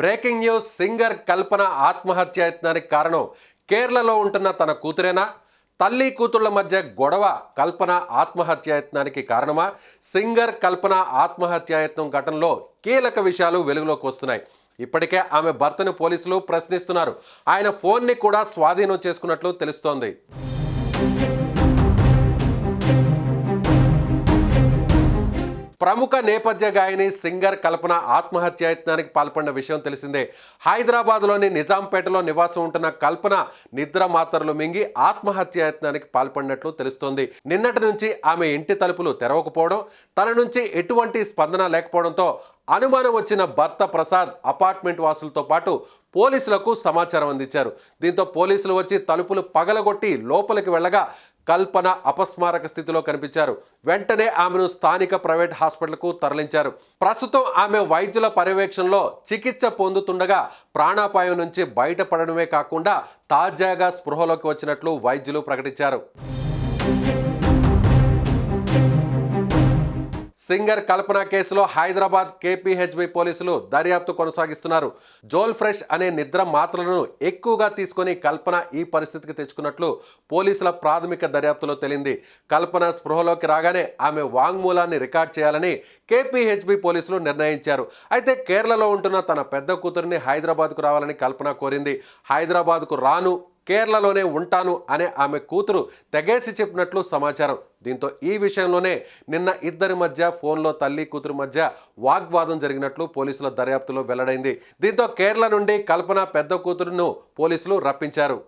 Breaking news singer Kalpana ఆత్మహత్య యత్నానికి కారణం కేరళలో ఉంటున్న తన కూతురేనా? తల్లి కూతుళ్ళ మధ్య గొడవ కల్పన ఆత్మహత్యాయత్నానికి కారణమా? సింగర్ కల్పన ఆత్మహత్యాయత్నం ఘటనలో కీలక విషయాలు వెలుగులోకి వస్తున్నాయి. ఇప్పటికే ఆమె భర్తను పోలీసులు ప్రశ్నిస్తున్నారు. ఆయన ఫోన్ని కూడా స్వాధీనం చేసుకున్నట్లు తెలుస్తోంది. ప్రముఖ నేపథ్య గాయని సింగర్ కల్పన ఆత్మహత్యాయత్నానికి పాల్పడిన విషయం తెలిసిందే. హైదరాబాద్లోని నిజాంపేటలో నివాసం ఉంటున్న కల్పన నిద్ర మాత్రలు మింగి ఆత్మహత్యాయత్నానికి పాల్పడినట్లు తెలుస్తోంది. నిన్నటి నుంచి ఆమె ఇంటి తలుపులు తెరవకపోవడం తన నుంచి ఎటువంటి స్పందన లేకపోవడంతో అనుమానం వచ్చిన భర్త ప్రసాద్ అపార్ట్మెంట్ వాసులతో పాటు పోలీసులకు సమాచారం అందించారు. దీంతో పోలీసులు వచ్చి తలుపులు పగలగొట్టి లోపలికి వెళ్ళగా కల్పన అపస్మారక స్థితిలో కనిపించారు. వెంటనే ఆమెను స్థానిక ప్రైవేట్ హాస్పిటల్కు తరలించారు. ప్రస్తుతం ఆమె వైద్యుల పర్యవేక్షణలో చికిత్స పొందుతుండగా ప్రాణాపాయం నుంచి బయటపడడమే కాకుండా తాజాగా స్పృహలోకి వచ్చినట్లు వైద్యులు ప్రకటించారు. సింగర్ కల్పన కేసులో హైదరాబాద్ కేపీహెచ్బి పోలీసులు దర్యాప్తు కొనసాగిస్తున్నారు. జోల్ ఫ్రెష్ అనే నిద్ర మాత్రలను ఎక్కువగా తీసుకొని కల్పన ఈ పరిస్థితికి తెచ్చుకున్నట్లు పోలీసుల ప్రాథమిక దర్యాప్తులో తెలింది. కల్పన స్పృహలోకి రాగానే ఆమె వాంగ్మూలాన్ని రికార్డ్ చేయాలని కేపీహెచ్బి పోలీసులు నిర్ణయించారు. అయితే కేరళలో ఉంటున్న తన పెద్ద కూతురిని హైదరాబాద్కు రావాలని కల్పన కోరింది. హైదరాబాద్కు రాను కేరళలోనే ఉంటాను అనే ఆమె కూతురు తెగేసి చెప్పినట్లు సమాచారం. దీంతో ఈ విషయంలోనే నిన్న ఇద్దరి మధ్య ఫోన్లో తల్లి కూతురు మధ్య వాగ్వాదం జరిగినట్లు పోలీసుల దర్యాప్తులో వెల్లడైంది. దీంతో కేరళ నుండి కల్పన పెద్ద కూతురును పోలీసులు రప్పించారు.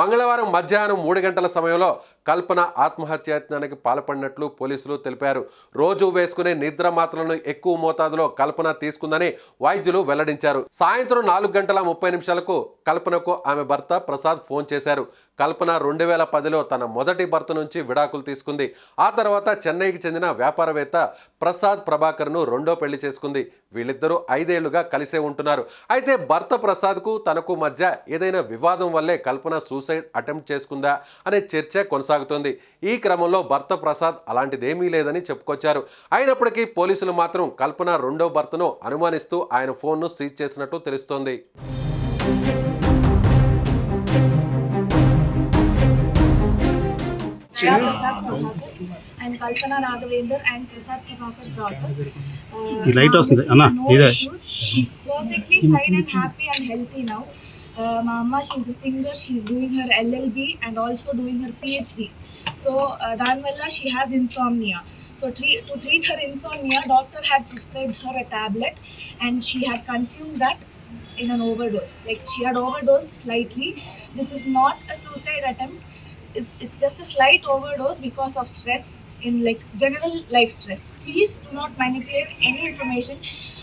మంగళవారం మధ్యాహ్నం మూడు గంటల సమయంలో కల్పన ఆత్మహత్యాయత్నానికి పాల్పడినట్లు పోలీసులు తెలిపారు. రోజు వేసుకునే నిద్ర మాత్రలను ఎక్కువ మోతాదులో కల్పన తీసుకుందని వైద్యులు వెల్లడించారు. సాయంత్రం నాలుగు గంటల ముప్పై నిమిషాలకు కల్పనకు ఆమె భర్త ప్రసాద్ ఫోన్ చేశారు. కల్పన రెండు వేల పదిలో తన మొదటి భర్త నుంచి విడాకులు తీసుకుంది. ఆ తర్వాత చెన్నైకి చెందిన వ్యాపారవేత్త ప్రసాద్ ప్రభాకర్ను రెండో పెళ్ళి చేసుకుంది. వీళ్ళిద్దరూ ఐదేళ్ళుగా కలిసే ఉంటున్నారు. అయితే భర్త ప్రసాద్కు తనకు మధ్య ఏదైనా వివాదం వల్లే కల్పన సూసైడ్ సూసైడ్ అటెంప్ట్ చేసుకుందా అనే చర్చ కొనసాగుతోంది. ఈ క్రమంలో భర్త ప్రసాద్ అలాంటిదేమీ లేదని చెప్పుకొచ్చారు. అయినప్పటికీ పోలీసులు మాత్రం కల్పన రెండో భర్తను అనుమానిస్తూ ఆయన ఫోన్ను సీజ్ చేసినట్టు తెలుస్తోంది. లైట్ వస్తుంది. అన్న ఇదే. Uh, my amma, she's a singer. She's doing her LLB and also doing her PhD. So, uh, Danvalla, she has insomnia. So, treat, to treat her insomnia, doctor had prescribed her a tablet and she had consumed that in an overdose. Like she had overdosed slightly. This is not a suicide attempt. It's, it's just a slight overdose because of stress in like general life stress. Please do not manipulate any information.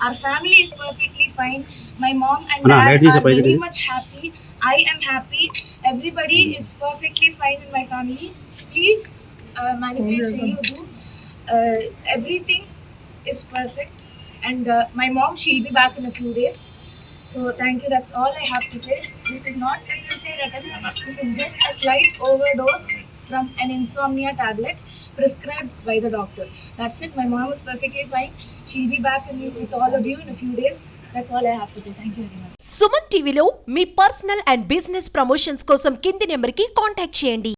Our family is perfectly fine. My mom and dad are very much happy. I am happy. Everybody is perfectly fine in my family. Please uh, manipulate you do. Uh, everything is perfect. And uh, my mom, she'll be back in a few days. So thank you. That's all I have to say. This is not a say, attempt. This is just a slight overdose from an insomnia tablet. Prescribed by the doctor. That's it. My mom is perfectly fine. She'll be back in, with all of you in a few days. That's all I have to say. Thank you very much. Suman టీవీలో మీ personal and business promotions కోసం కింది నెంబర్కి contact చేయండి